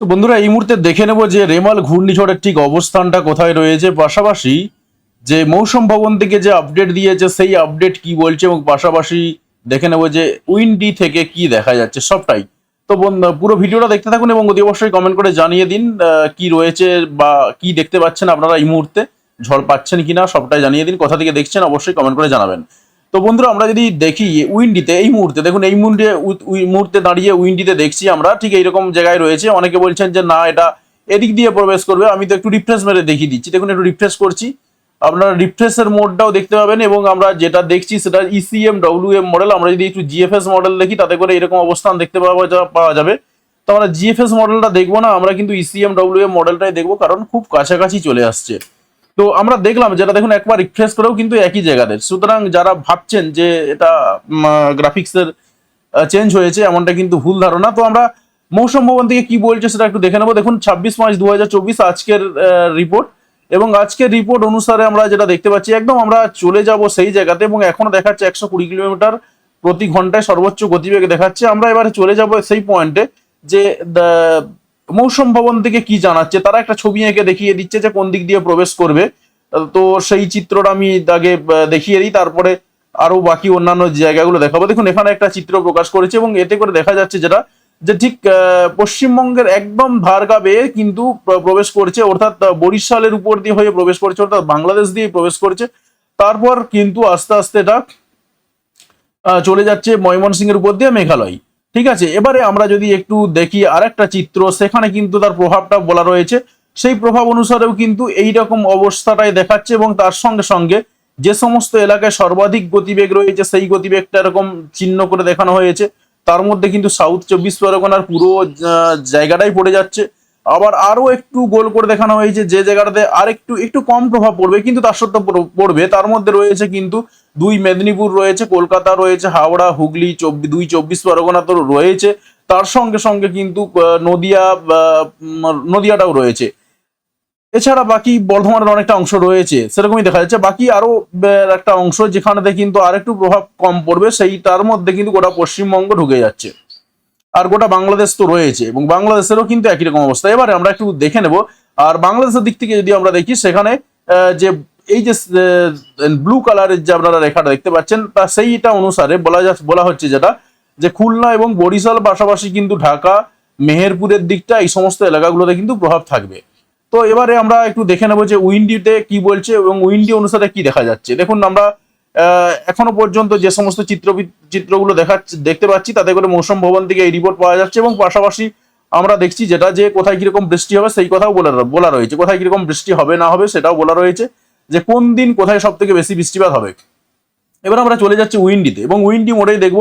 তো বন্ধুরা, এই মুহূর্তে দেখে নেব যে রেমাল ঘূর্ণিঝড়ের ঠিক অবস্থানটা কোথায় রয়েছে। পাশাপাশি যে মৌসুম ভবন থেকে যে আপডেট দিয়েছে, সেই আপডেট কি বলছে এবং পাশাপাশি দেখে নেব যে উইন্ডি থেকে কি দেখা যাচ্ছে সবটাই। তো পুরো ভিডিওটা দেখতে থাকুন এবং অতি অবশ্যই কমেন্ট করে জানিয়ে দিন কি রয়েছে বা কি দেখতে পাচ্ছেন আপনারা এই মুহূর্তে, ঝড় পাচ্ছেন কিনা সবটাই জানিয়ে দিন। কোথা থেকে দেখছেন অবশ্যই কমেন্ট করে জানাবেন। তো বন্ধুরা, আমরা যদি দেখি উইন্ডিতে, এই মুহূর্তে, দেখুন এই মুহূর্তে মুহূর্তে দাঁড়িয়ে উইন্ডিতে দেখছি আমরা, ঠিক এইরকম জায়গায় রয়েছে। অনেকে বলছেন যে না, এটা এদিক দিয়ে প্রবেশ করবে, আমি তো একটু রিফ্রেশ মেরে দেখিয়ে দিচ্ছি। দেখুন, একটু রিফ্রেশ করছি। আপনারা রিফ্রেশের মোডটাও দেখতে পাবেন এবং আমরা যেটা দেখছি সেটা ইসিএম ইসিএম ডব্লিউএম মডেল আমরা যদি একটু জিএফএস মডেল দেখি, তাতে করে এরকম অবস্থান দেখতে পাওয়া যা- পাওয়া যাবে। তো আমরা জিএফএস মডেলটা দেখব না, আমরা কিন্তু ইসিএম ইসিএম ডব্লিউএম মডেলটাই দেখব, কারণ খুব কাছাকাছি চলে আসছে। তো আমরা দেখলাম যেটা দেখুন একবার রিফ্রেশ করেও কিন্তু একই জায়গাতে। সুতরাং যারা ভাবছেন যে এটা গ্রাফিক্সের চেঞ্জ হয়েছে, এমনটা কিন্তু ভুল ধারণা। তো আমরা মৌসুম ভবন থেকে কি বলছে সেটা একটু দেখে নেব। দেখুন, ছাব্বিশ পাঁচ দু আজকের রিপোর্ট এবং আজকের রিপোর্ট অনুসারে আমরা যেটা দেখতে পাচ্ছি, একদম আমরা চলে যাব সেই জায়গাতে এবং এখনও দেখাচ্ছে একশো কুড়ি কিলোমিটার প্রতি ঘন্টায় সর্বোচ্চ গতিবেগ দেখাচ্ছে। আমরা এবারে চলে যাব সেই পয়েন্টে যে মৌসুম ভবন থেকে কি জানাচ্ছে? তারা একটা ছবি এঁকে দেখিয়ে দিচ্ছে যে কোন দিক দিয়ে প্রবেশ করবে। তো সেই চিত্রটা আমি আগে দেখিয়ে দিই, তারপরে আরও বাকি অন্যান্য জায়গাগুলো দেখাবো। দেখুন, এখানে একটা চিত্র প্রকাশ করেছে এবং এতে করে দেখা যাচ্ছে যেটা, যে ঠিক পশ্চিমবঙ্গের একদম ধারগা বেয়ে কিন্তু প্রবেশ করছে, অর্থাৎ বরিশালের উপর দিয়ে হয়ে প্রবেশ করছে, অর্থাৎ বাংলাদেশ দিয়ে প্রবেশ করছে। তারপর কিন্তু আস্তে আস্তে এটা চলে যাচ্ছে ময়মনসিংহের উপর দিয়ে মেঘালয়। ঠিক আছে? এবারে আমরা যদি একটু দেখি আরেকটা চিত্র, সেখানে কিন্তু তার প্রভাবটা বলা রয়েছে। সেই প্রভাব অনুসারেও কিন্তু এই রকম অবস্থাটাই দেখাচ্ছে এবং তার সঙ্গে সঙ্গে যে সমস্ত এলাকায় সর্বাধিক গতিবেগ রয়েছে, সেই গতিবেগটা এরকম চিহ্ন করে দেখানো হয়েছে। তার মধ্যে কিন্তু সাউথ চব্বিশ পরগনার পুরো জায়গাটাই পড়ে যাচ্ছে। আবার আরও একটু গোল করে দেখানো হয়েছে যে জায়গাটাতে আর একটু একটু কম প্রভাব পড়বে, কিন্তু তার সত্ত্বেও পড়বে। তার মধ্যে রয়েছে কিন্তু দুই মেদিনীপুর রয়েছে কলকাতা রয়েছে হাওড়া হুগলি চব্বিশ দুই চব্বিশ পরগনা তো রয়েছে। তার সঙ্গে সঙ্গে কিন্তু নদিয়া নদিয়াটাও রয়েছে। এছাড়া বাকি বর্ধমানের অনেকটা অংশ রয়েছে সেরকমই দেখা যাচ্ছে। বাকি আরও আহ, একটা অংশ যেখানেতে কিন্তু আরেকটু প্রভাব কম পড়বে সেই তার মধ্যে কিন্তু গোটা পশ্চিমবঙ্গ ঢুকে যাচ্ছে। আর গোটা বাংলাদেশ তো রয়েছে এবং বাংলাদেশেরও কিন্তু একই রকম অবস্থা। এবারে আমরা একটু দেখে নেব। আর বাংলাদেশের দিক থেকে যদি আমরা দেখি সেখানে যে এই যে ব্লু কালারের যে আপনারা রেখাটা দেখতে পাচ্ছেন, তা সেইটা অনুসারে বলা যা বলা হচ্ছে যেটা, যে খুলনা এবং বরিশাল পাশাপাশি কিন্তু ঢাকা, মেহেরপুরের দিকটা, এই সমস্ত এলাকাগুলোতে কিন্তু প্রভাব থাকবে। তো এবারে আমরা একটু দেখে নেব যে উইন্ডিতে কি বলছে এবং উইন্ডি অনুসারে কি দেখা যাচ্ছে। দেখুন আমরা এখনও পর্যন্ত যে সমস্ত চিত্র, চিত্রগুলো দেখাচ্ছে, দেখতে পাচ্ছি, তাতে করে মৌসুম ভবন থেকে এই রিপোর্ট পাওয়া যাচ্ছে এবং পাশাপাশি আমরা দেখছি যেটা, যে কোথায় কীরকম বৃষ্টি হবে, সেই কথাও বলা বলা রয়েছে। কোথায় কীরকম বৃষ্টি হবে, না হবে, সেটাও বলা রয়েছে। যে কোন দিন কোথায় সব থেকে বেশি বৃষ্টিপাত হবে। এবার আমরা চলে যাচ্ছি উইন্ডিতে এবং উইন্ডি মোডেই দেখব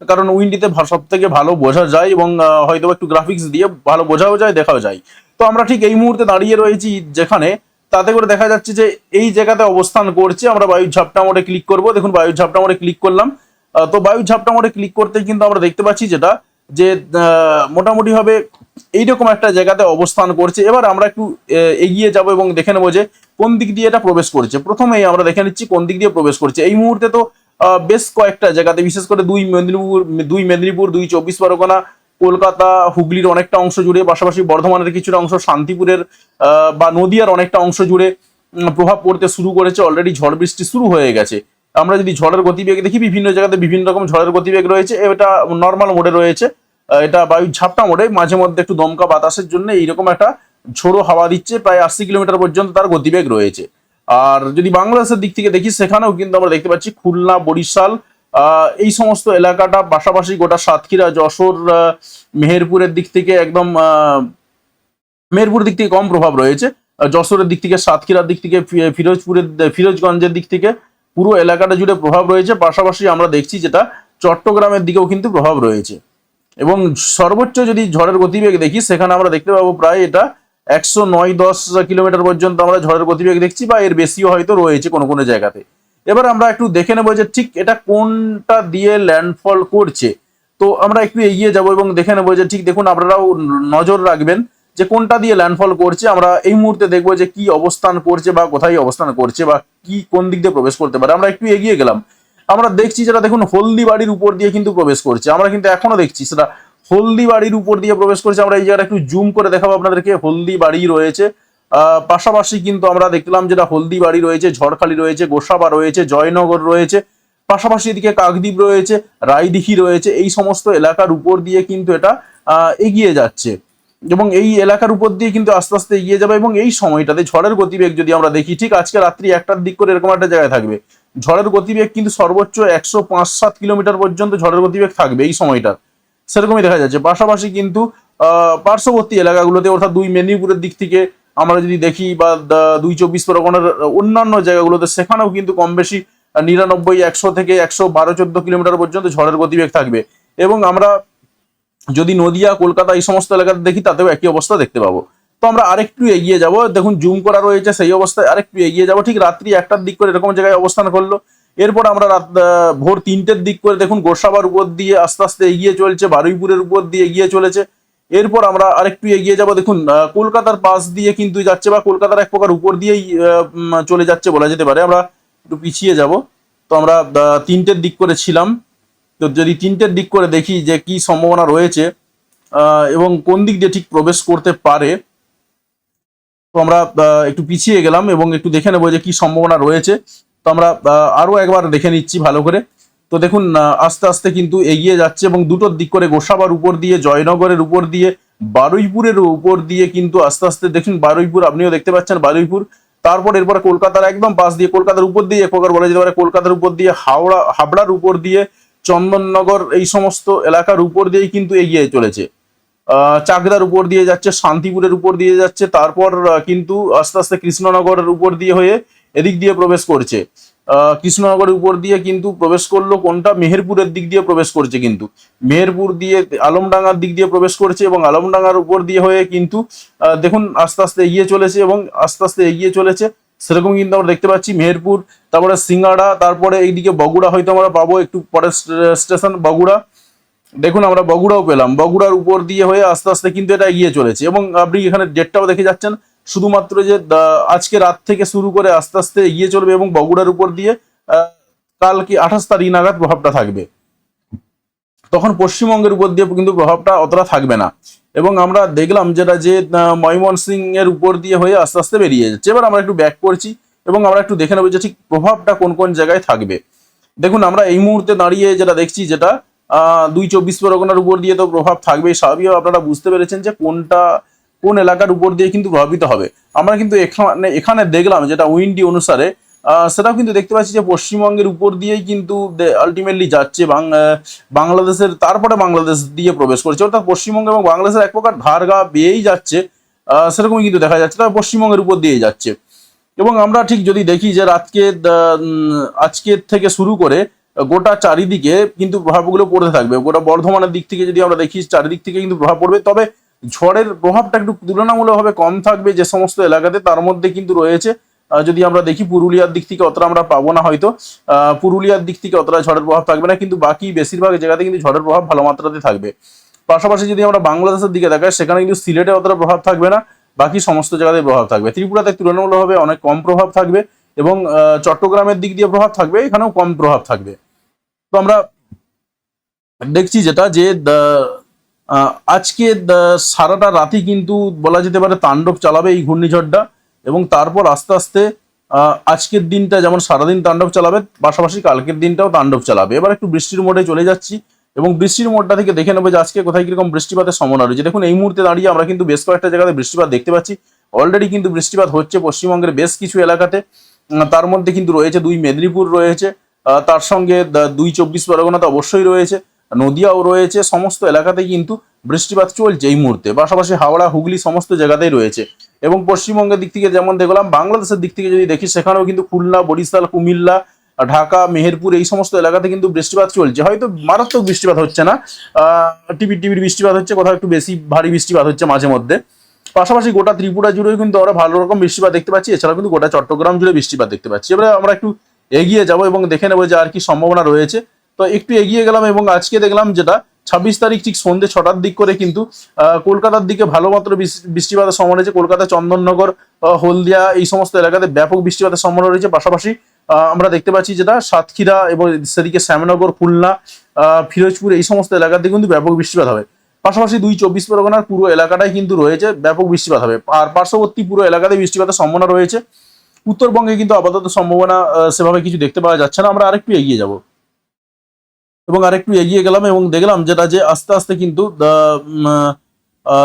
কারণ উইন্ডিতে সব থেকে ভালো বোঝা যায় এবং হয়তো একটু গ্রাফিক্স দিয়ে ভালো বোঝাও যায় দেখাও যায়। তো আমরা ঠিক এই মুহূর্তে দাঁড়িয়ে রয়েছি যেখানে তাতে করে দেখা যাচ্ছে যে এই জায়গাতে অবস্থান করছে আমরা বায়ুর ঝাপটা মোডে ক্লিক করব। দেখুন বায়ুর ঝাপটা মোডে ক্লিক করলাম। তো বায়ুর ঝাপটা মোডে ক্লিক করতে কিন্তু আমরা দেখতে পাচ্ছি যেটা যে আহ, মোটামুটি ভাবে এইরকম একটা জায়গাতে অবস্থান করছে। এবার আমরা একটু এগিয়ে যাব এবং দেখে নেব যে কোন দিক দিয়ে এটা প্রবেশ করছে। প্রথমেই আমরা দেখে নিচ্ছি কোন দিক দিয়ে প্রবেশ করছে। এই মুহূর্তে তো বেশ কয়েকটা জায়গাতে, বিশেষ করে দুই মেদিনীপুর দুই মেদিনীপুর, দুই চব্বিশ পরগনা, কলকাতা, হুগলির অনেকটা অংশ জুড়ে, পাশাপাশি বর্ধমানের কিছুটা অংশ, শান্তিপুরের বা নদিয়ার অনেকটা অংশ জুড়ে প্রভাব পড়তে শুরু করেছে। অলরেডি ঝড় বৃষ্টি শুরু হয়ে গেছে। আমরা যদি ঝড়ের গতিবেগ দেখি, বিভিন্ন জায়গাতে বিভিন্ন রকম ঝড়ের গতিবেগ রয়েছে। এটা নর্মাল মোডে রয়েছে। এটা বায়ু ঝাপটা মোডে মাঝে মধ্যে একটু দমকা বাতাসের জন্য এইরকম একটা ঝোড়ো হাওয়া দিচ্ছে প্রায় আশি কিলোমিটার পর্যন্ত তার গতিবেগ রয়েছে। আর যদি বাংলাদেশের দিক থেকে দেখি সেখানেও কিন্তু আমরা দেখতে পাচ্ছি খুলনা বরিশাল এই সমস্ত এলাকাটা পাশাপাশি গোটা সাতক্ষীরা যশোর মেহেরপুরের দিক থেকে একদম আহ, মেহেরপুরের দিক থেকে কম প্রভাব রয়েছে। যশোরের দিক থেকে সাতক্ষীরার দিক থেকে ফিরোজপুরের ফিরোজগঞ্জের দিক থেকে পুরো এলাকাটা জুড়ে প্রভাব রয়েছে। পাশাপাশি আমরা দেখছি যেটা চট্টগ্রামের দিকেও কিন্তু প্রভাব রয়েছে। এবং সর্বোচ্চ যদি ঝড়ের গতিবেগ দেখি, সেখানে আমরা দেখতে পাবো প্রায় এটা একশো নয় দশ কিলোমিটার পর্যন্ত আমরা ঝড়ের গতিবেগ দেখছি বা এর বেশিও হয়তো রয়েছে কোনো কোনো জায়গাতে। এবার আমরা একটু দেখে নেব যে ঠিক এটা কোনটা দিয়ে ল্যান্ডফল করছে। তো আমরা একটু এগিয়ে যাব এবং দেখে নেব যে ঠিক দেখুন, আপনারাও নজর রাখবেন যে কোনটা দিয়ে ল্যান্ডফল করছে। আমরা এই মুহূর্তে দেখব যে কি অবস্থান করছে বা কোথায় অবস্থান করছে বা কি কোন দিক দিয়ে প্রবেশ করতে পারে। আমরা একটু এগিয়ে গেলাম। আমরা দেখছি যেটা দেখুন, হলদিবাড়ির উপর দিয়ে কিন্তু প্রবেশ করছে। আমরা কিন্তু এখনও দেখছি সেটা হলদিবাড়ির উপর দিয়ে প্রবেশ করছে। আমরা এই জায়গাটা একটু জুম করে দেখাবো আপনাদেরকে। হলদিবাড়ি রয়েছে। পাশাপাশি কিন্তু আমরা দেখলাম যেটা হলদিবাড়ি রয়েছে, ঝড়খালি রয়েছে, গোসাবা রয়েছে, জয়নগর রয়েছে। পাশাপাশি এদিকে কাকদ্বীপ রয়েছে, রায়দিঘি রয়েছে। এই সমস্ত এলাকার উপর দিয়ে কিন্তু এটা এগিয়ে যাচ্ছে। এবং এই এলাকার উপর দিয়ে কিন্তু আস্তে আস্তে এগিয়ে যাবে। এবং এই সময়টাতে ঝড়ের গতিবেগ যদি আমরা দেখি, ঠিক আজকে রাত্রি একটার দিক করে এরকম একটা জায়গায় থাকবে। ঝড়ের গতিবেগ কিন্তু সর্বোচ্চ একশো পাঁচ সাত কিলোমিটার পর্যন্ত ঝড়ের গতিবেগ থাকবে এই সময়টা সেরকমই দেখা যাচ্ছে। পাশাপাশি কিন্তু পার্শ্ববর্তী এলাকাগুলোতে অর্থাৎ দুই মেদিনীপুরের দিক থেকে আমরা যদি দেখি বা দুই চব্বিশ পরগনার অন্যান্য জায়গাগুলোতে সেখানেও কিন্তু কম বেশি নিরানব্বই, একশো থেকে একশো বারো, চোদ্দ কিলোমিটার পর্যন্ত ঝড়ের গতিবেগ থাকবে। এবং আমরা যদি নদিয়া, কলকাতা এই সমস্ত এলাকাতে দেখি, তাতেও একই অবস্থা দেখতে পাবো। তো আমরা আরেকটু এগিয়ে যাব। দেখুন জুম করা রয়েছে, সেই অবস্থায় আরেকটু এগিয়ে যাব। ঠিক রাত্রি একটার দিক করে এরকম জায়গায় অবস্থান করল। এরপর আমরা রাত ভোর তিনটের দিক করে দেখুন, গোসাবার উপর দিয়ে আস্তে আস্তে এগিয়ে চলছে, বারুইপুরের উপর দিয়ে এগিয়ে চলেছে। এরপর আমরা আরেকটু এগিয়ে যাব। দেখুন কলকাতার পাশ দিয়ে কিন্তু যাচ্ছে বা কলকাতার এক প্রকার উপর দিয়েই চলে যাচ্ছে বলা যেতে পারে। আমরা একটু পিছিয়ে যাব। তো আমরা তিনটের দিক করে ছিলাম। তো যদি তিনটের দিক করে দেখি যে কি সম্ভাবনা রয়েছে এবং কোন দিক দিয়ে ঠিক প্রবেশ করতে পারে তো আমরা একটু পিছিয়ে গেলাম এবং একটু দেখে নেব যে কি সম্ভাবনা রয়েছে। তো আমরা আরও একবার দেখে নিচ্ছি ভালো করে। তো দেখুন আস্তে আস্তে কিন্তু এগিয়ে যাচ্ছে এবং দুটোর দিক করে গোসাবার উপর দিয়ে, জয়নগরের উপর দিয়ে, বারুইপুরের উপর দিয়ে কিন্তু আস্তে আস্তে দেখুন, বারুইপুর, আপনিও দেখতে পাচ্ছেন বারুইপুর। তারপর এরপর কলকাতার একদম পাশ দিয়ে, কলকাতার উপর দিয়ে এক প্রকার বলা যেতে পারে কলকাতার উপর দিয়ে, হাওড়া, হাবড়ার উপর দিয়ে, চন্দননগর, এই সমস্ত এলাকার উপর দিয়েই কিন্তু এগিয়ে চলেছে। চাকদার উপর দিয়ে যাচ্ছে, শান্তিপুরের উপর দিয়ে যাচ্ছে, তারপর কিন্তু আস্তে আস্তে কৃষ্ণনগরের উপর দিয়ে হয়ে এদিক দিয়ে প্রবেশ করছে। কৃষ্ণনগরের উপর দিয়ে কিন্তু প্রবেশ করল কোনটা? মেহেরপুরের দিক দিয়ে প্রবেশ করছে কিন্তু। মেহেরপুর দিয়ে আলমডাঙ্গার দিক দিয়ে প্রবেশ করছে এবং আলমডাঙ্গার উপর দিয়ে হয়ে কিন্তু দেখুন আস্তে আস্তে এগিয়ে চলেছে এবং আস্তে আস্তে এগিয়ে চলেছে। সেরকম কিন্তু আমরা দেখতে পাচ্ছি মেহেরপুর, তারপরে সিঙ্গাড়া, তারপরে এইদিকে বগুড়া হয়তো আমরা পাবো, একটু পরের স্টেশন বগুড়া। দেখুন, আমরা বগুড়াও পেলাম। বগুড়ার উপর দিয়ে হয়ে আস্তে আস্তে কিন্তু এটা এগিয়ে চলেছে। এবং আপনি এখানে ডেটটাও দেখে যাচ্ছেন, শুধুমাত্র যে আজকে রাত থেকে শুরু করে আস্তে আস্তে এগিয়ে চলবে এবং বগুড়ার উপর দিয়ে কালকে আঠাশ তারিখ নাগাদ প্রভাবটা থাকবে। তখন পশ্চিমবঙ্গের উপর দিয়ে কিন্তু প্রভাবটা অতটা থাকবে না। এবং আমরা দেখলাম যেটা যে ময়মনসিং এর উপর দিয়ে হয়ে আস্তে আস্তে বেরিয়ে যাচ্ছে। এবার আমরা একটু ব্যাক করছি এবং আমরা একটু দেখে নেব যে ঠিক প্রভাবটা কোন কোন জায়গায় থাকবে। দেখুন, আমরা এই মুহূর্তে দাঁড়িয়ে যেটা দেখছি, যেটা দুই চব্বিশ পরগনার উপর দিয়ে তো প্রভাব থাকবে স্বাভাবিকভাবে আপনারা বুঝতে পেরেছেন যে কোনটা, কোন এলাকার উপর দিয়ে কিন্তু প্রভাবিত হবে। আমরা কিন্তু এখানে এখানে দেখলাম যেটা উইন্ডি অনুসারে সেটাও কিন্তু দেখতে পাচ্ছি যে পশ্চিমবঙ্গের উপর দিয়েই কিন্তু আলটিমেটলি যাচ্ছে বাংলাদেশের, তারপরে বাংলাদেশ দিয়ে প্রবেশ করছে। অর্থাৎ পশ্চিমবঙ্গ এবং বাংলাদেশের এক প্রকার ধারগা বেয়েই যাচ্ছে সেরকমই কিন্তু দেখা যাচ্ছে, তবে পশ্চিমবঙ্গের উপর দিয়েই যাচ্ছে। এবং আমরা ঠিক যদি দেখি যে রাতকে আজকের থেকে শুরু করে গোটা চারিদিকে কিন্তু প্রভাবগুলো পড়তে থাকবে। গোটা বর্ধমানের দিক থেকে যদি আমরা দেখি, চারিদিক থেকে কিন্তু প্রভাব পড়বে। তবে ঝড়ের প্রভাবটা একটু তুলনামূলকভাবে কম থাকবে যে সমস্ত এলাকাতে, তার মধ্যে কিন্তু রয়েছে যদি আমরা দেখি পুরুলিয়ার দিক থেকে অতটা আমরা পাবো না হয়তো পুরুলিয়ার দিক থেকে অতটা ঝড়ের প্রভাব থাকবে না, কিন্তু বাকি বেশিরভাগ জায়গাতে কিন্তু ঝড়ের প্রভাব ভালো মাত্রাতে থাকবে। পাশাপাশি যদি আমরা বাংলাদেশের দিকে দেখাই সেখানে কিন্তু সিলেটে অতটা প্রভাব থাকবে না, বাকি সমস্ত জায়গাতে প্রভাব থাকবে। ত্রিপুরাতে তুলনামূলকভাবে অনেক কম প্রভাব থাকবে এবং চট্টগ্রামের দিক দিয়ে প্রভাব থাকবে, এখানেও কম প্রভাব থাকবে। তো আমরা দেখছি যেটা যে আজকে সারাটা রাতি কিন্তু বলা যেতে পারে তাণ্ডব চালাবে এই ঘূর্ণিঝড়টা এবং তারপর আস্তে আস্তে আজকের দিনটা যেমন সারাদিন তাণ্ডব চালাবে, পাশাপাশি কালকের দিনটাও তাণ্ডব চালাবে। এবার একটু বৃষ্টির মোডে চলে যাচ্ছি এবং বৃষ্টির মোডটা থেকে দেখে নেব যে আজকে কোথায় কীরকম বৃষ্টিপাতের সম্ভাবনা রয়েছে। দেখুন, এই মুহূর্তে দাঁড়িয়ে আমরা কিন্তু বেশ কয়েকটা জায়গাতে বৃষ্টিপাত দেখতে পাচ্ছি। অলরেডি কিন্তু বৃষ্টিপাত হচ্ছে পশ্চিমবঙ্গের বেশ কিছু এলাকাতে। তার মধ্যে কিন্তু রয়েছে দুই মেদিনীপুর রয়েছে। তার সঙ্গে দুই চব্বিশ পরগনা তো অবশ্যই রয়েছে, নদিয়াও রয়েছে, সমস্ত এলাকাতেই কিন্তু বৃষ্টিপাত চলছে এই মুহূর্তে। পাশাপাশি হাওড়া, হুগলি সমস্ত জায়গাতেই রয়েছে। এবং পশ্চিমবঙ্গের দিক থেকে যেমন দেখলাম, বাংলাদেশের দিক থেকে যদি দেখি, সেখানেও কিন্তু খুলনা, বরিশাল, কুমিল্লা, ঢাকা, মেহেরপুর এই সমস্ত এলাকাতে কিন্তু বৃষ্টিপাত চলছে। হয়তো মারাত্মক বৃষ্টিপাত হচ্ছে না টিপির টিপির বৃষ্টিপাত হচ্ছে, কোথাও একটু বেশি ভারী বৃষ্টিপাত হচ্ছে মাঝে মধ্যে। পাশাপাশি গোটা ত্রিপুরা জুড়েও কিন্তু আমরা ভালো রকম বৃষ্টিপাত দেখতে পাচ্ছি, এছাড়াও কিন্তু গোটা চট্টগ্রাম জুড়ে বৃষ্টিপাত দেখতে পাচ্ছি। এবারে আমরা একটু এগিয়ে যাব এবং দেখে নেব যে আর কি সম্ভাবনা রয়েছে। তো একটু এগিয়ে গেলাম এবং আজকে দেখলাম যেটা, ছাব্বিশ তারিখ ঠিক সন্ধ্যে ছটার দিক করে কিন্তু কলকাতার দিকে ভালো মাত্র বৃষ্টি- বৃষ্টিপাতের সম্ভাবনা রয়েছে। কলকাতা, চন্দননগর হলদিয়া এই সমস্ত এলাকাতে ব্যাপক বৃষ্টিপাতের সম্ভাবনা রয়েছে। পাশাপাশি আমরা দেখতে পাচ্ছি যেটা, সাতক্ষীরা এবং সেদিকে শ্যামনগর, খুলনা ফিরোজপুর এই সমস্ত এলাকাতে কিন্তু ব্যাপক বৃষ্টিপাত হবে। পাশাপাশি দুই চব্বিশ পরগনার পুরো এলাকাটাই কিন্তু রয়েছে ব্যাপক বৃষ্টিপাত হবে। আর পার্শ্ববর্তী পুরো এলাকাতে বৃষ্টিপাতের সম্ভাবনা রয়েছে। উত্তরবঙ্গে কিন্তু আপাতত সম্ভাবনা সেভাবে কিছু দেখতে পাওয়া যাচ্ছে না। আমরা আরেকটু এগিয়ে যাব। এবং আরেকটু এগিয়ে গেলাম এবং দেখলাম যেটা যে আস্তে আস্তে কিন্তু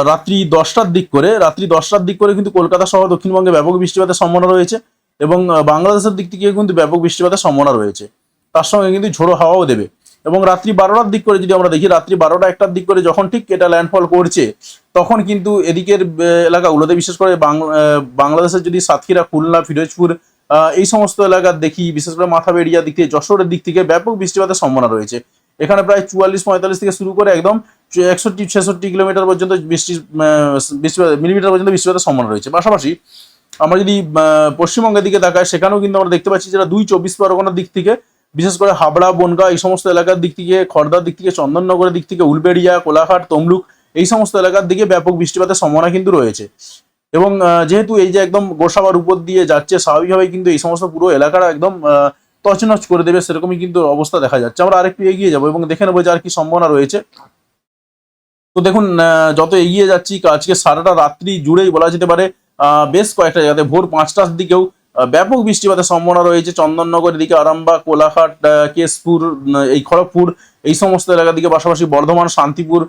রাত্রি দশটার দিক করে, রাত্রি দশটার দিক করে কিন্তু কলকাতা সহ দক্ষিণবঙ্গে ব্যাপক বৃষ্টিপাতের সম্ভাবনা রয়েছে এবং বাংলাদেশের দিক থেকে কিন্তু ব্যাপক বৃষ্টিপাতের সম্ভাবনা রয়েছে। তার সঙ্গে কিন্তু ঝোড়ো হাওয়াও দেবে। এবং রাত্রি বারোটার দিক করে যদি আমরা দেখি, রাত্রি বারোটা একটার দিক করে যখন ঠিক এটা ল্যান্ডফল করছে, তখন কিন্তু এদিকের এলাকাগুলোতে বিশেষ করে বাংলাদেশের যদি সাতক্ষীরা, খুলনা, ফিরোজপুর এই সমস্ত এলাকার দেখি, বিশেষ করে মাথাবেড়িয়া দিক থেকে, যশোরের দিক থেকে ব্যাপক বৃষ্টিপাতের সম্ভাবনা রয়েছে। এখানে প্রায় চুয়াল্লিশ পঁয়তাল্লিশ থেকে শুরু করে একদম একষট্টি, ছেষট্টি কিলোমিটার পর্যন্ত বৃষ্টি বৃষ্টিপাত, মিলিমিটার পর্যন্ত বৃষ্টিপাতের সম্ভাবনা রয়েছে। পাশাপাশি আমরা যদি পশ্চিমবঙ্গের দিকে তাকাই, সেখানেও কিন্তু আমরা দেখতে পাচ্ছি যেটা দুই চব্বিশ পরগনার দিক থেকে বিশেষ করে হাবড়া, বনগা এই সমস্ত এলাকার দিক থেকে, খড়দার দিক থেকে, চন্দননগরের দিক থেকে, উলবেড়িয়া, কোলাঘাট, তমলুক এই সমস্ত এলাকার দিকে ব্যাপক বৃষ্টিপাতের সম্ভাবনা কিন্তু রয়েছে। এবং যেহেতু এই যে একদম গোসাবার উপর দিয়ে যাচ্ছে স্বাভাবিকভাবে কিন্তু এই সমস্ত পুরো এলাকাটা একদম তছনছ করে দেবে, সেরকমই কিন্তু অবস্থা দেখা যাচ্ছে। আমরা আরেকটু এগিয়ে যাব এবং দেখে নেব যে আর কি সম্ভাবনা রয়েছে। তো দেখুন যত এগিয়ে যাচ্ছি, আজকে সারাটা রাত্রি জুড়েই বলা যেতে পারে বেশ কয়েকটা জায়গাতে ভোর পাঁচটার দিকেও ব্যাপক বৃষ্টিপাতের সম্ভাবনা রয়েছে। চন্দননগরের দিকে আরামবাগ, কোলাঘাট কেশপুর এই খড়গপুর, এই সমস্ত এলাকার দিকে, পাশাপাশি বর্ধমান, শান্তিপুর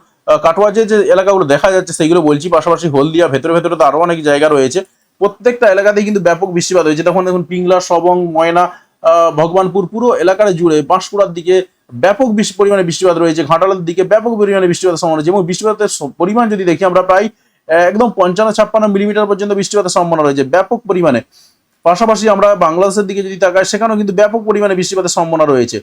কাটোয়া যে যে এলাকাগুলো দেখা যাচ্ছে সেইগুলো বলছি। পাশাপাশি হলদিয়া, ভেতরে ভেতরে তো আরও অনেক জায়গা রয়েছে। প্রত্যেকটা এলাকাতেই কিন্তু ব্যাপক বৃষ্টিপাত হয়েছে। তখন দেখুন, পিংলা, সবং, ময়না ভগবানপুর, পুরো এলাকাটা জুড়ে বাঁশকুড়ার দিকে ব্যাপক বেশি পরিমাণে বৃষ্টিপাত রয়েছে। ঘাটালের দিকে ব্যাপক পরিমাণে বৃষ্টিপাতের সম্ভাবনা রয়েছে। এবং বৃষ্টিপাতের পরিমাণ যদি দেখি, আমরা প্রায় একদম পঞ্চান্ন, ছাপ্পান্ন মিলিমিটার পর্যন্ত বৃষ্টিপাতের সম্ভাবনা রয়েছে। ব্যাপক পরিমাণে। পাশাপাশি আমরা বাংলাদেশের দিকে যদি তাকাই, সেখানেও কিন্তু ব্যাপক পরিমাণে বৃষ্টিপাতের সম্ভাবনা রয়েছে।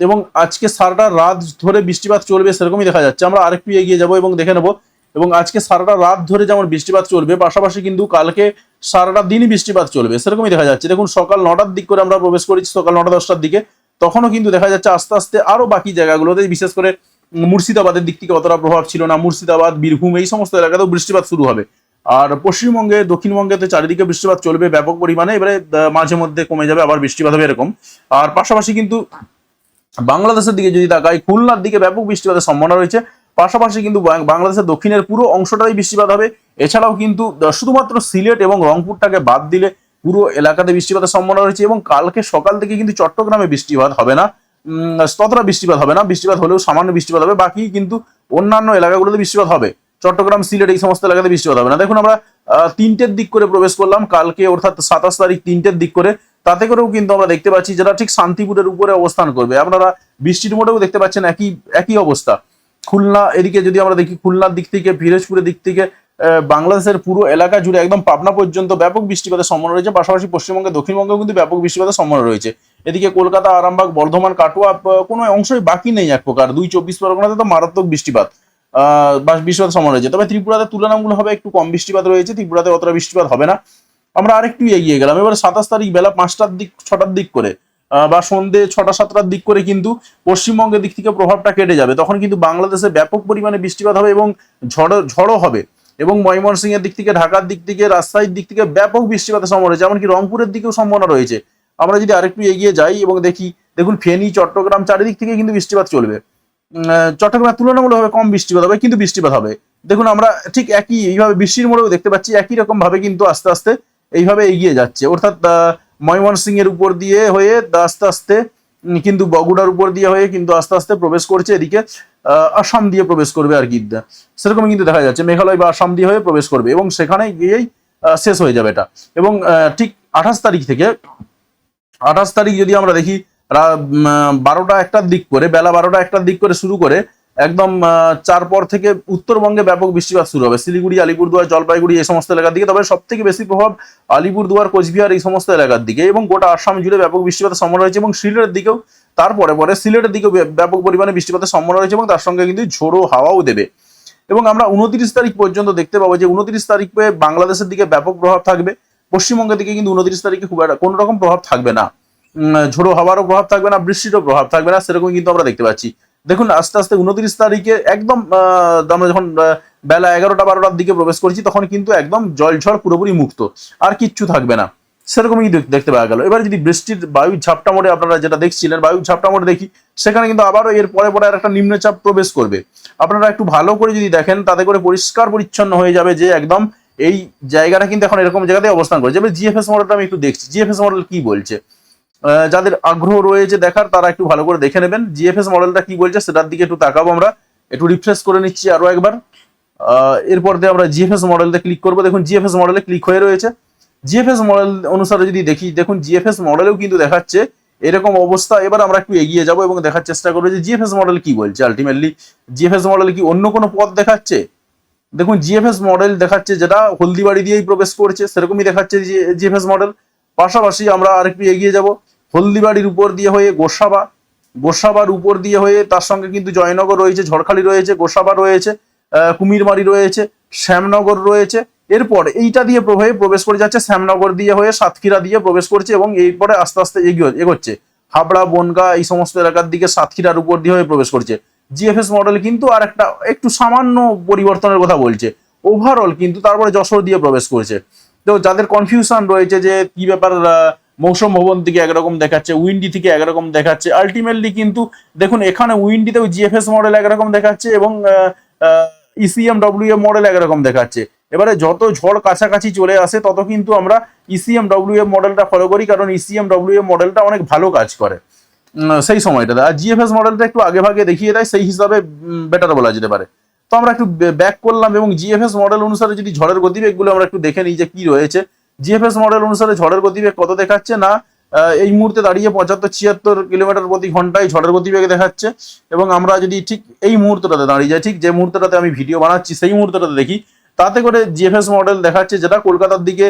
এবং আজকে সারাটা রাত ধরে বৃষ্টিপাত চলবে সেরকমই দেখা যাচ্ছে। আমরা আরেকটু এগিয়ে যাব এবং দেখে নেব। এবং আজকে সারাটা রাত ধরে যেমন বৃষ্টিপাত চলবে, পাশাপাশি কিন্তু কালকে সারাটা দিনই বৃষ্টিপাত চলবে। সেরকমই দেখা যাচ্ছে। দেখুন, সকাল নটার দিক করে আমরা প্রবেশ করেছি, সকাল নটা দশটার দিকে। তখনও কিন্তু দেখা যাচ্ছে আস্তে আস্তে আরও বাকি জায়গাগুলোতে, বিশেষ করে মুর্শিদাবাদের দিক থেকে অতটা প্রভাব ছিল না। মুর্শিদাবাদ, বীরভূম এই সমস্ত এলাকাতেও বৃষ্টিপাত শুরু হবে। আর পশ্চিমবঙ্গে দক্ষিণবঙ্গে তো চারিদিকে বৃষ্টিপাত চলবে ব্যাপক পরিমাণে, এবারে মাঝে মধ্যে কমে যাবে, আবার বৃষ্টিপাত হবে এরকম। আর পাশাপাশি কিন্তু বাংলাদেশের দিকে যদি তাকাই, খুলনার দিকে ব্যাপক বৃষ্টিপাতের সম্ভাবনা রয়েছে। পাশাপাশি কিন্তু বাংলাদেশের দক্ষিণের পুরো অংশটাই বৃষ্টিপাত হবে। এছাড়াও কিন্তু শুধুমাত্র সিলেট এবং রংপুরটাকে বাদ দিলে পুরো এলাকাতে বৃষ্টিপাতের সম্ভাবনা রয়েছে এবং কালকে সকাল থেকে কিন্তু চট্টগ্রামে বৃষ্টিপাত হবে না। ততটা বৃষ্টিপাত হবে না। বৃষ্টিপাত হলেও সামান্য বৃষ্টিপাত হবে। বাকি কিন্তু অন্যান্য এলাকাগুলোতে বৃষ্টিপাত হবে। চট্টগ্রাম, সিলেট এই সমস্ত এলাকাতে বৃষ্টিপাত হবে। না, দেখুন আমরা তিনটের দিক করে প্রবেশ করলাম। কালকে অর্থাৎ সাতাশ তারিখ তিনটের দিক করে। তাতে করেও কিন্তু আমরা দেখতে পাচ্ছি যেটা ঠিক শান্তিপুরের উপরে অবস্থান করবে। আপনারা বৃষ্টির মোটেও দেখতে পাচ্ছেন একই একই অবস্থা। খুলনা এদিকে যদি আমরা দেখি, খুলনার দিক থেকে পিরোজপুরের দিক থেকে বাংলাদেশের পুরো এলাকা জুড়ে একদম পাবনা পর্যন্ত ব্যাপক বৃষ্টিপাতের সম্ভাবনা রয়েছে। পাশাপাশি পশ্চিমবঙ্গে দক্ষিণবঙ্গেও কিন্তু ব্যাপক বৃষ্টিপাতের সম্ভাবনা রয়েছে। এদিকে কলকাতা, আরামবাগ, বর্ধমান, কাটোয়া কোনো অংশই বাকি নেই এক প্রকার। দুই চব্বিশ পরগনাতে তো মারাত্মক বৃষ্টিপাত। বা বৃষ্টিপাত সম্ভাবনা রয়েছে। তবে ত্রিপুরাতে তুলনামূলকভাবে একটু কম বৃষ্টিপাত রয়েছে, ত্রিপুরাতে অতটা বৃষ্টিপাত হবে না। আমরা আরেকটু এগিয়ে গেলাম। এবার সাতাশ তারিখ বেলা পাঁচটার দিক, ছটার দিক করে বা সন্ধে ছটা, সাতটার দিক করে কিন্তু পশ্চিমবঙ্গের দিক থেকে প্রভাবটা কেটে যাবে। তখন কিন্তু বাংলাদেশে ব্যাপক পরিমাণে বৃষ্টিপাত হবে এবং ঝড়, ঝড়ও হবে। এবং ময়মনসিংহের দিক থেকে, ঢাকার দিক থেকে, রাজশাহীর দিক থেকে ব্যাপক বৃষ্টিপাতের সম্ভাবনা রয়েছে। এমনকি রংপুরের দিকেও সম্ভাবনা রয়েছে। আমরা যদি আরেকটু এগিয়ে যাই এবং দেখি, দেখুন ফেনী, চট্টগ্রাম চারিদিক থেকে কিন্তু বৃষ্টিপাত চলবে। চট্টগ্রামে তুলনামূলকভাবে কম বৃষ্টিপাত হবে, কিন্তু বৃষ্টিপাত হবে। দেখুন, আমরা ঠিক একই, এইভাবে বৃষ্টির মোড়েও দেখতে পাচ্ছি, একই রকম ভাবে কিন্তু আস্তে আস্তে এইভাবে এগিয়ে যাচ্ছে। অর্থাৎ ময়মনসিংহের উপর দিয়ে হয়ে আস্তে আস্তে কিন্তু বগুড়ার উপর দিয়ে হয়ে কিন্তু আস্তে আস্তে প্রবেশ করছে, এদিকে আসাম দিয়ে প্রবেশ করবে আর কি। সেরকমই কিন্তু দেখা যাচ্ছে, মেঘালয় বা আসাম দিয়ে হয়ে প্রবেশ করবে এবং সেখানে গিয়েই শেষ হয়ে যাবে এটা। এবং ঠিক আঠাশ তারিখ থেকে, আঠাশ তারিখ যদি আমরা দেখি বারোটা একটার দিক করে, বেলা বারোটা একটার দিক করে শুরু করে, একদম চার পর থেকে উত্তরবঙ্গে ব্যাপক বৃষ্টিপাত শুরু হবে। শিলিগুড়ি, আলিপুরদুয়ার, জলপাইগুড়ি, এই সমস্ত এলাকার দিকে। তবে সব থেকে বেশি প্রভাব আলিপুরদুয়ার, কোচবিহার, এই সমস্ত এলাকার দিকে এবং গোটা আসাম জুড়ে ব্যাপক বৃষ্টিপাতের সম্ভাবনা রয়েছে এবং সিলেটের দিকেও, তারপরে পরে সিলেটের দিকেও ব্য- ব্যাপক পরিমাণে বৃষ্টিপাতের সম্ভাবনা রয়েছে এবং তার সঙ্গে কিন্তু ঝোড়ো হাওয়াও দেবে। এবং আমরা উনত্রিশ তারিখ পর্যন্ত দেখতে পাবো যে উনত্রিশ তারিখে বাংলাদেশের দিকে ব্যাপক প্রভাব থাকবে। পশ্চিমবঙ্গের দিকে কিন্তু উনত্রিশ তারিখে খুব একটা কোনো রকম প্রভাব থাকবে না। ঝোড়ো হাওয়ারও প্রভাব থাকবে না, বৃষ্টিরও প্রভাব থাকবে না সেরকম কিন্তু আমরা দেখতে পাচ্ছি। দেখুন, আস্তে আস্তে উনত্রিশ তারিখে একদম আমরা যখন বেলা এগারোটা বারোটার দিকে প্রবেশ করছি, তখন কিন্তু একদম জলঝড় পুরোপুরি মুক্ত, আর কিচ্ছু থাকবে না। সেরকমই দেখতে পাওয়া গেল। এবার যদি বৃষ্টির বায়ু ঝাপটা মোড়ে আপনারা যেটা দেখছিলেন বায়ু ঝাপটা মোড়ে দেখি, সেখানে কিন্তু আবারও এর পরে পরে আর একটা নিম্নচাপ প্রবেশ করবে। আপনারা একটু ভালো করে যদি দেখেন, তাতে করে পরিষ্কার পরিচ্ছন্ন হয়ে যাবে যে একদম এই জায়গাটা কিন্তু এখন এরকম জায়গাতে অবস্থান করছে। এবার জিএফএস মডেলটা আমি একটু দেখছি। জিএফএস মডেল কি বলছে? যাদের আগ্রহ রয়েছে দেখার, তারা একটু ভালো করে দেখে নেবেন। জিএফএস মডেলটা কি বলছে, সেটার দিকে একটু তাকাবো আমরা। একটু রিফ্রেশ করে নিচ্ছি আরও একবার। এরপর দিয়ে আমরা জিএফএস মডেলতে ক্লিক করব। দেখুন জিএফএস মডেলে ক্লিক হয়ে রয়েছে। জিএফএস মডেল অনুসারে যদি দেখি, দেখুন জিএফএস মডেলেও কিন্তু দেখাচ্ছে এরকম অবস্থা। এবার আমরা একটু এগিয়ে যাব এবং দেখার চেষ্টা করব যে জিএফএস মডেল কি বলছে। আলটিমেটলি জিএফএস মডেল কি অন্য কোনো পথ দেখাচ্ছে? দেখুন জিএফএস মডেল দেখাচ্ছে যেটা হলদিবাড়ি দিয়েই প্রবেশ করছে, সেরকমই দেখাচ্ছে জিএফএস মডেল পাশাপাশি আমরা আরেকটু এগিয়ে যাব। হলদিবাড়ির উপর দিয়ে হয়ে গোসাবা, গোসাবার উপর দিয়ে হয়ে তার সঙ্গে কিন্তু জয়নগর রয়েছে, ঝড়খালি রয়েছে, গোসাবা রয়েছে কুমিরমারি রয়েছে, শ্যামনগর রয়েছে। এরপর এইটা দিয়ে প্রভাবে প্রবেশ করে যাচ্ছে, শ্যামনগর দিয়ে হয়ে সাতক্ষীরা দিয়ে প্রবেশ করছে এবং এরপরে আস্তে আস্তে এগিয়ে এগোচ্ছে। হাবড়া, বনগা এই সমস্ত এলাকার দিকে সাতক্ষীরার উপর দিয়ে হয়ে প্রবেশ করছে। জিএফএস মডেল কিন্তু আর একটা একটু সামান্য পরিবর্তনের কথা বলছে। ওভারঅল কিন্তু তারপরে যশোর দিয়ে প্রবেশ করছে। তো যাদের কনফিউশন রয়েছে যে কি ব্যাপার মৌসুম ভবন থেকে একরকম দেখাচ্ছে, উইন্ডি থেকে একরকম দেখাচ্ছে। আলটিমেটলি কিন্তু দেখুন, এখানে উইন্ডিতেও জিএফএস মডেল একরকম দেখাচ্ছে এবং ইসিএম ডব্লিউ মডেল একরকম দেখাচ্ছে। এবারে যত ঝড় কাছাকাছি চলে আসে, তত কিন্তু আমরা ইসিএম ডব্লিউ মডেলটা ফলো করি, কারণ ইসিএম ডব্লিউ মডেলটা অনেক ভালো কাজ করে। সেই সময়টাতে। আর জিএফএস মডেলটা একটু আগে ভাগে দেখিয়ে দেয়, সেই হিসাবে বেটার বলা যেতে পারে। তো আমরা একটু ব্যাক করলাম এবং জিএফএস মডেল অনুসারে যদি ঝড়ের গতিবেগগুলো আমরা একটু দেখে নিই যে কি রয়েছে জিএফএস মডেল অনুসারে ঝড়ের গতিবেগ কত দেখাচ্ছে না এই মুহূর্তে দাঁড়িয়ে পঁচাত্তর, ছিয়াত্তর কিলোমিটার প্রতি ঘন্টায় ঝড়ের গতিবেগ দেখাচ্ছে। এবং আমরা যদি ঠিক এই মুহূর্তটাতে দাঁড়িয়ে যাই, ঠিক যে মুহূর্তটাতে আমি ভিডিও বানাচ্ছি, সেই মুহূর্তটাতে দেখি, তাতে করে জিএফএস মডেল দেখাচ্ছে যেটা কলকাতার দিকে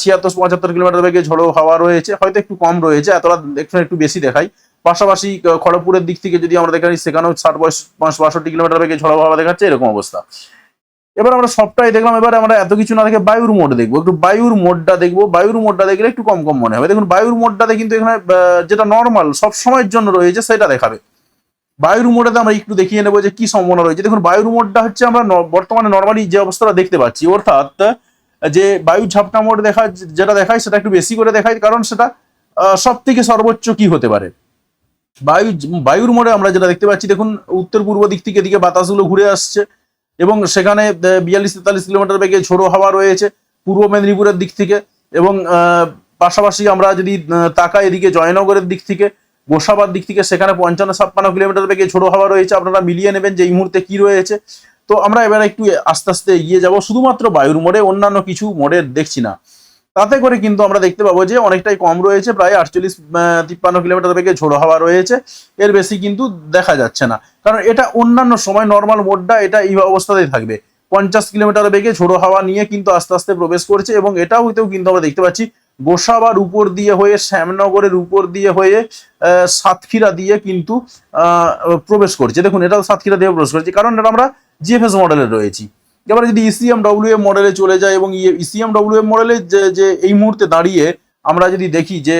ছিয়াত্তর, পঁচাত্তর কিলোমিটার বেগে ঝড়ো হাওয়া রয়েছে, হয়তো একটু কম রয়েছে, এতটা একটু বেশি দেখাই। পাশাপাশি খড়গপুরের দিক থেকে যদি আমরা দেখি সেখানেও ষাট বয়স পাঁচ বাষট্টি কিলোমিটার বেগে ঝড়ো হাওয়া দেখাচ্ছে, এরকম অবস্থা। এবার আমরা সবটাই দেখলাম, এবার আমরা এত কিছু না দেখে বায়ুর মোড দেখব। একটু বায়ুর মোডটা দেখব, বায়ুর মোডটা দেখলে একটু কম কম মনে হবে। দেখুন, বায়ুর মোডটাতে কিন্তু এখানে যেটা নর্মাল সব সময়ের জন্য রয়েছে, সেটা দেখাবে। বায়ুর মোডটাতে আমরা একটু দেখিয়ে নেব যে কি সম্ভাবনা রয়েছে। দেখুন, বায়ুর মোডটা হচ্ছে আমরা বর্তমানে নর্মালি যে অবস্থাটা দেখতে পাচ্ছি, অর্থাৎ, যে বায়ু ঝাপটা মোড দেখা, যেটা দেখায়, সেটা একটু বেশি করে দেখায়, কারণ সেটা সব থেকে সর্বোচ্চ কি হতে পারে? বায়ু, বায়ুর মোড়ে আমরা যেটা দেখতে পাচ্ছি, দেখুন উত্তর পূর্ব দিক থেকে এদিকে বাতাসগুলো ঘুরে আসছে। এবং সেখানে বিয়াল্লিশ তেতাল্লিশ কিলোমিটার বেগে ঝোড়ো হাওয়া রয়েছে পূর্ব মেদিনীপুরের দিক থেকে এবং পাশাপাশি আমরা যদি তাকা তাকাই এদিকে জয়নগরের দিক থেকে, গোসাবার দিক থেকে, সেখানে পঞ্চান্ন ছাপ্পান্ন কিলোমিটার বেগে ঝোড়ো হাওয়া রয়েছে। আপনারা মিলিয়ে নেবেন যে এই মুহূর্তে কি রয়েছে। তো আমরা এবার একটু আস্তে আস্তে এগিয়ে যাব। শুধুমাত্র বায়ুর মোড়ে, অন্যান্য কিছু মোড়ে দেখছি না। তাতে করে কিন্তু আমরা দেখতে পাবো যে অনেকটাই কম রয়েছে, প্রায় আটচল্লিশ তিপ্পান্ন কিলোমিটার বেগে ঝোড়ো হাওয়া রয়েছে। এর বেশি কিন্তু দেখা যাচ্ছে না। কারণ এটা অন্যান্য সময় নর্মাল মোডটা এটা এই অবস্থাতেই থাকবে। পঞ্চাশ কিলোমিটার বেগে ঝোড়ো হাওয়া নিয়ে কিন্তু আস্তে আস্তে প্রবেশ করছে এবং এটাও হইতেও কিন্তু আমরা দেখতে পাচ্ছি, গোসাবার উপর দিয়ে হয়ে, শ্যামনগরের উপর দিয়ে হয়ে সাতক্ষীরা দিয়ে কিন্তু প্রবেশ করছে। দেখুন, এটাও সাতক্ষীরা দিয়ে প্রবেশ করছে। কারণ এটা আমরা জিএফএস মডেলে রয়েছি। এবারে যদি ইসিএম ডব্লিউ এ মডেলে চলে যায় এবং ইসিএম ডব্লিউ এ মডেলে যে যে এই মুহূর্তে দাঁড়িয়ে আমরা যদি দেখি যে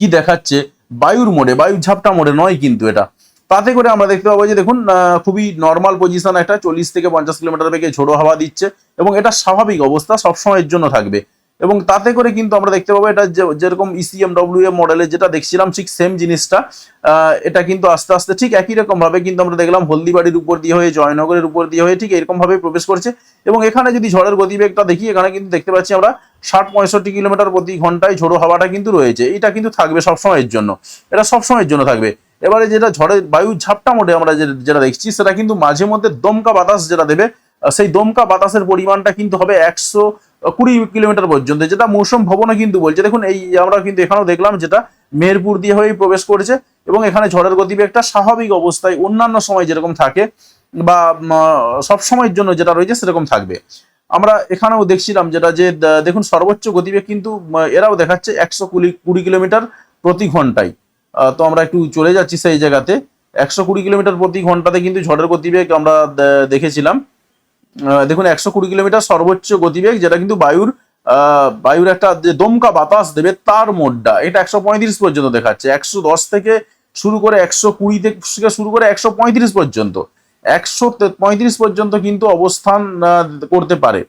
কি দেখাচ্ছে, বায়ুর মোড়ে বায়ু ঝাপটা মোড়ে নয় কিন্তু এটা। তাতে করে আমরা দেখতে পাবো যে দেখুন খুবই নর্মাল পজিশন একটা চল্লিশ থেকে পঞ্চাশ কিলোমিটার বেগে ঝোড়ো হাওয়া দিচ্ছে এবং এটা স্বাভাবিক অবস্থা সবসময়ের জন্য থাকবে। এবং তাতে করে কিন্তু আমরা দেখতে পাবো এটা যেরকম E ইসিএম ডব্লিউ এম মডেলে যেটা দেখছিলাম, ঠিক সেম জিনিসটা। এটা কিন্তু আস্তে আস্তে ঠিক একই রকম ভাবে কিন্তু আমরা দেখলাম হলদিবাড়ির উপর দিয়ে হয়ে, জয়নগরের উপর দিয়ে হয়ে ঠিক এরকম ভাবে প্রবেশ করছে। এবং এখানে যদি ঝড়ের গতিবেগটা দেখি, এখানে কিন্তু দেখতে পাচ্ছি আমরা ষাট পঁয়ষট্টি কিলোমিটার প্রতি ঘন্টায় ঝোড়ো হাওয়াটা কিন্তু রয়েছে। এটা কিন্তু থাকবে সবসময়ের জন্য। এটা সবসময়ের জন্য থাকবে। এবারে যেটা ঝড়ের বায়ু ঝাপটা মোটে আমরা যেটা দেখছি, সেটা কিন্তু মাঝে মধ্যে দমকা বাতাস যেটা দেবে সেই দমকা বাতাসের পরিমাণটা কিন্তু হবে একশো কুড়ি কিলোমিটার পর্যন্ত, যেটা মৌসুম ভবনও কিন্তু বলছে। দেখুন, এই আমরা কিন্তু এখানেও দেখলাম যেটা মেহেরপুর দিয়ে হয়েই প্রবেশ করেছে এবং এখানে ঝড়ের গতিবেগটা স্বাভাবিক অবস্থায় অন্যান্য সময় যেরকম থাকে বা সব সময়ের জন্য যেটা রয়েছে সেরকম থাকবে। আমরা এখানেও দেখছিলাম যেটা যে দেখুন, সর্বোচ্চ গতিবেগ কিন্তু এরাও দেখাচ্ছে একশো কুড়ি কুড়ি কিলোমিটার প্রতি ঘন্টায়। তো আমরা একটু চলে যাচ্ছি সেই জায়গাতে। একশো কুড়ি কিলোমিটার প্রতি ঘন্টাতে কিন্তু ঝড়ের গতিবেগ আমরা দেখেছিলাম। দেখুন, একশো কুড়ি কিলোমিটার সর্বোচ্চ গতিবেগ, যেটা কিন্তু বায়ুর বায়ুর একটা যে দমকা বাতাস দেবে তার মোডটা। এটা একশো পঁয়ত্রিশ পর্যন্ত দেখাচ্ছে। একশো দশ থেকে শুরু করে একশো কুড়ি থেকে শুরু করে একশো পঁয়ত্রিশ পর্যন্ত। একশো পঁয়ত্রিশ পর্যন্ত কিন্তু অবস্থান করতে পারে।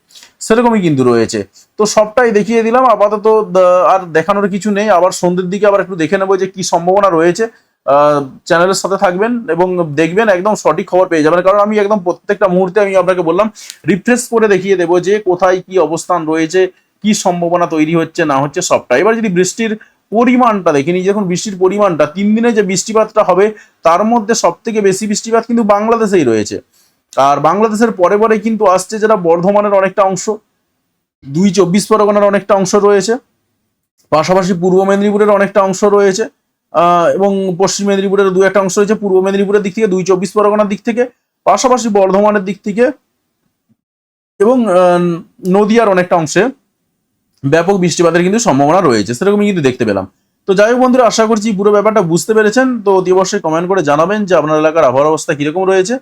সেরকমই কিন্তু রয়েছে। তো সবটাই দেখিয়ে দিলাম। আপাতত আর দেখানোর কিছু নেই। আবার সন্ধ্যের দিকে আবার একটু দেখে নেব যে কি সম্ভাবনা রয়েছে। চ্যানেলের সাথে থাকবেন এবং দেখবেন একদম সঠিক খবর পেয়ে যাবেন। কারণ আমি একদম প্রত্যেকটা মুহূর্তে আমি আপনাকে বললাম রিফ্রেশ করে দেখিয়ে দেবো যে কোথায় কি অবস্থান রয়েছে, কি সম্ভাবনা তৈরি হচ্ছে, না হচ্ছে সবটা। এবার যদি বৃষ্টির পরিমাণটা দেখে নিই যখন বৃষ্টির পরিমাণটা, তিন দিনে যে বৃষ্টিপাতটা হবে, তার মধ্যে সব থেকে বেশি বৃষ্টিপাত কিন্তু বাংলাদেশেই রয়েছে। আর বাংলাদেশের পরে পরে কিন্তু আসছে যেটা বর্ধমানের অনেকটা অংশ, দুই চব্বিশ পরগনার অনেকটা অংশ রয়েছে, পাশাপাশি পূর্ব মেদিনীপুরের অনেকটা অংশ রয়েছে। এবং পশ্চিম মেদিনীপুরের দু একটা অংশ রয়েছে, পূর্ব মেদিনীপুরের দিক থেকে দুই চব্বিশ পরগনার দিক থেকে, পাশাপাশি বর্ধমানের দিক থেকে এবং নদিয়ার অনেকটা অংশে ব্যাপক বৃষ্টিপাতের কিন্তু সম্ভাবনা রয়েছে সেরকমই কিন্তু দেখতে পেলাম। তো যাই হোক বন্ধুরা, আশা করছি পুরো ব্যাপারটা বুঝতে পেরেছেন। তো অতি অবশ্যই কমেন্ট করে জানাবেন যে আপনার এলাকার আবহাওয়ার অবস্থা কীরকম রয়েছে,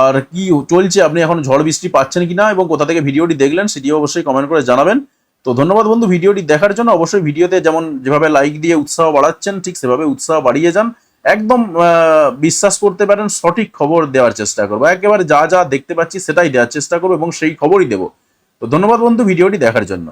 আর কি চলছে, আপনি এখন ঝড় বৃষ্টি পাচ্ছেন কিনা এবং কোথা থেকে ভিডিওটি দেখলেন সেটিও অবশ্যই কমেন্ট করে জানাবেন। তো ধন্যবাদ বন্ধু, ভিডিওটি দেখার জন্য। অবশ্যই ভিডিওতে যেমন যেভাবে লাইক দিয়ে উৎসাহ বাড়াচ্ছেন, ঠিক সেভাবে উৎসাহ বাড়িয়ে যান। একদম বিশ্বাস করতে পারেন, সঠিক খবর দেওয়ার চেষ্টা করব। একেবারে যা যা দেখতে পাচ্ছি সেটাই দেওয়ার চেষ্টা করব এবং সেই খবরই দেবো। তো ধন্যবাদ বন্ধু, ভিডিওটি দেখার জন্য।